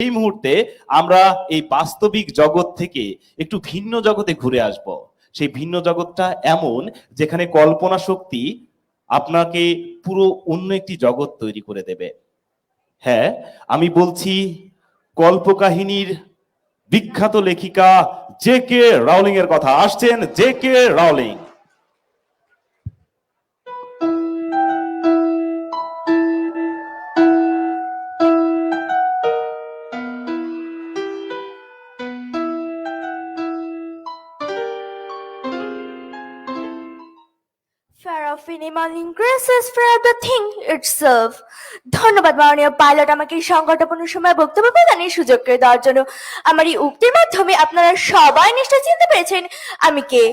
এই মুহূর্তে আমরা এই বাস্তবিক জগৎ থেকে একটু ভিন্ন জগতে ঘুরে আসব। সেই ভিন্ন জগৎটা এমন যেখানে কল্পনা শক্তি আপনাকে পুরো অন্য একটি জগৎ তৈরি করে দেবে। হ্যাঁ আমি বলছি কল্পকাহিনীর বিখ্যাত লেখিকা জে কে রাউলিং এর কথা। আসছেন J K Rowling of minimal increases for the thing itself. ধন্যবাদ, মাননীয় পাইলট আমাকে এই সংকটপূর্ণ সময় বক্তব্য প্রদানের সুযোগ করে দেওয়ার জন্য। আমার এই উক্তির মাধ্যমে আপনারা সবাই নিশ্চয় চিনতে পেরেছেন আমি কে।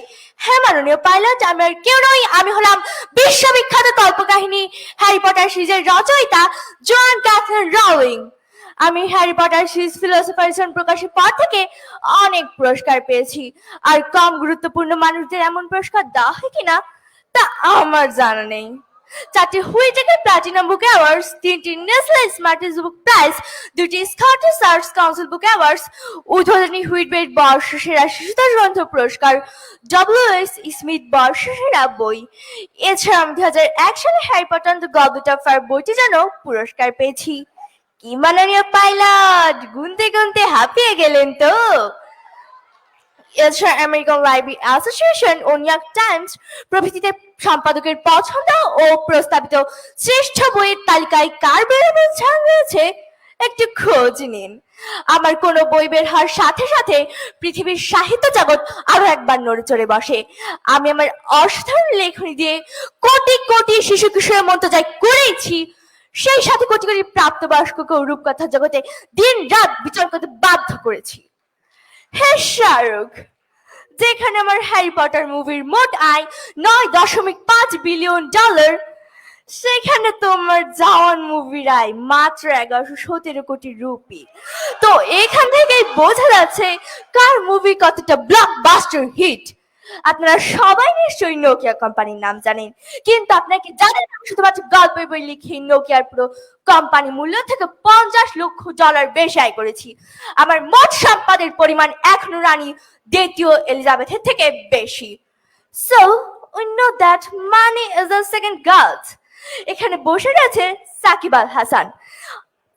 হ্যাঁ মাননীয় পাইলট আমি আর কেউ নই, আমি হলাম বিশ্ববিখ্যাত কল্পকাহিনী হ্যারি পটার সিরিজের রচয়িতা জন ক্যাথরিন রাউলিং আমি হ্যারি পটার সিরিজ ফিলোসফার প্রকাশের পর থেকে অনেক পুরস্কার পেয়েছি। আর কম গুরুত্বপূর্ণ মানুষদের এমন পুরস্কার দেওয়া হয় কিনা তা আমার জানা নেই। চারটি হুইটেকের প্লাটিনাম বুক অ্যাওয়ার্ডস তিনটি নেসলে স্মার্টেস্ট বুক প্রাইজ দুটি Scottish Arts Council book awards উদ্বোধনী হুইটবেট বর্ষসেরা শিশুতোষ গ্রন্থ পুরস্কার ডব্লিউ এস স্মিথ বর্ষসেরা বই। এছাড়া আমি দু হাজার এক সালে Harry Potter the goblet of fire বইটি যেন পুরস্কার পেয়েছি। কি মাননীয় পাইলট, গুনতে গুনতে হাঁপিয়ে গেলেন তো। এছাড়া আমেরিকান লাইব্রেরি অ্যাসোসিয়েশন ও নিউ ইয়র্ক টাইমস প্রভৃতিতে সম্পাদকের পছন্দ ও প্রস্তাবিত শ্রেষ্ঠ বইয়ের তালিকায় কার বেরোবে রয়েছে একটু খোঁজ নিন। আমার কোনো বই বের হওয়ার সাথে সাথে পৃথিবীর সাহিত্য জগৎ আরও একবার নড়ে চড়ে বসে। আমি আমার অসাধারণ লেখনী দিয়ে কোটি কোটি শিশু কিশোরের মন্তজায় করেছি। সেই সাথে কোটি কোটি প্রাপ্তবয়স্ককেও রূপকথা জগতে দিন রাত বিচার করতে বাধ্য করেছি। হ্যাঁ শাহরুখ। যেখানে আমার হ্যারি পটার মুভির মোট আয় নয় দশমিক পাঁচ বিলিয়ন ডলার, সেখানে তোমার জাওয়ান মুভির আয় মাত্র এগারোশো সতেরো কোটি রুপি। তো এখান থেকেই বোঝা যাচ্ছে কার মুভি কতটা ব্লকবাস্টার হিট আপনারা সবাই নিশ্চয়ই নোকিয়া কোম্পানির নাম জানেন। কিন্তু আপনাকে জানেন শুধুমাত্র গল্পের বই লিখে নোকিয়ার পুরো কোম্পানি মূল্য থেকে পঞ্চাশ লক্ষ ডলার বেশি আয় করেছি। আমার মোট সম্পদের পরিমাণ এখনও রানী দ্বিতীয় এলিজাবেথের থেকে বেশি। So we know that money is the second girls এখানে বসে রয়েছে সাকিব আল হাসান।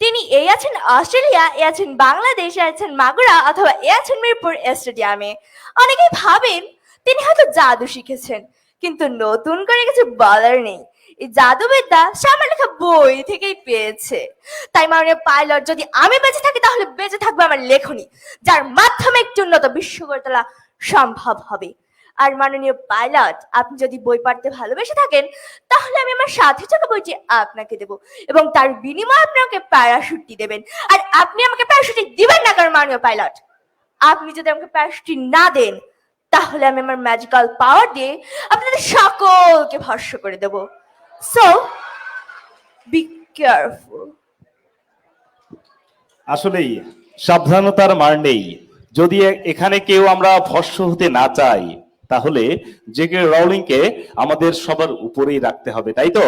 তিনি এই আছেন অস্ট্রেলিয়া, এ আছেন বাংলাদেশ, এ আছেন মাগুরা, অথবা এ আছেন মিরপুর স্টেডিয়ামে। অনেকেই ভাবেন তিনি হয়তো জাদু শিখেছেন, কিন্তু নতুন করে কিছু বলার নেই। এই জাদুবিদ্যা সে আমার লেখা বই থেকেই পেয়েছে। তাই মাননীয় পাইলট, যদি আমি বেঁচে থাকি, তাহলে বেঁচে থাকবে আমার লেখনী, যার মাধ্যমে একটি উন্নত বিশ্ব গড়ে তোলা সম্ভব হবে। আর মাননীয় পাইলট, আপনি যদি বই পড়তে ভালোবেসে থাকেন, তাহলে আমি আমার সাথে চলা বইটি আপনাকে দেব এবং তার বিনিময়ে আপনি আমাকে প্যারাশুটটি দেবেন। আর আপনি আমাকে প্যারাশুটটি দিবেন না কারণ মাননীয় পাইলট? আপনি যদি আমাকে প্যারাশুটটি না দেন তাহলে আমি আমার ম্যাজিক্যাল পাওয়ার দিয়ে আপনাদের সকলকে ভস্য করে দেব। সো বি কেয়ারফুল আসলেই, সাবধানতার মার নেই। যদি এখানে কেউ আমরা ভস্য হতে না চাই, তাহলে জে কে রাউলিংকে আমাদের সবার উপরেই রাখতে হবে, তাই তো?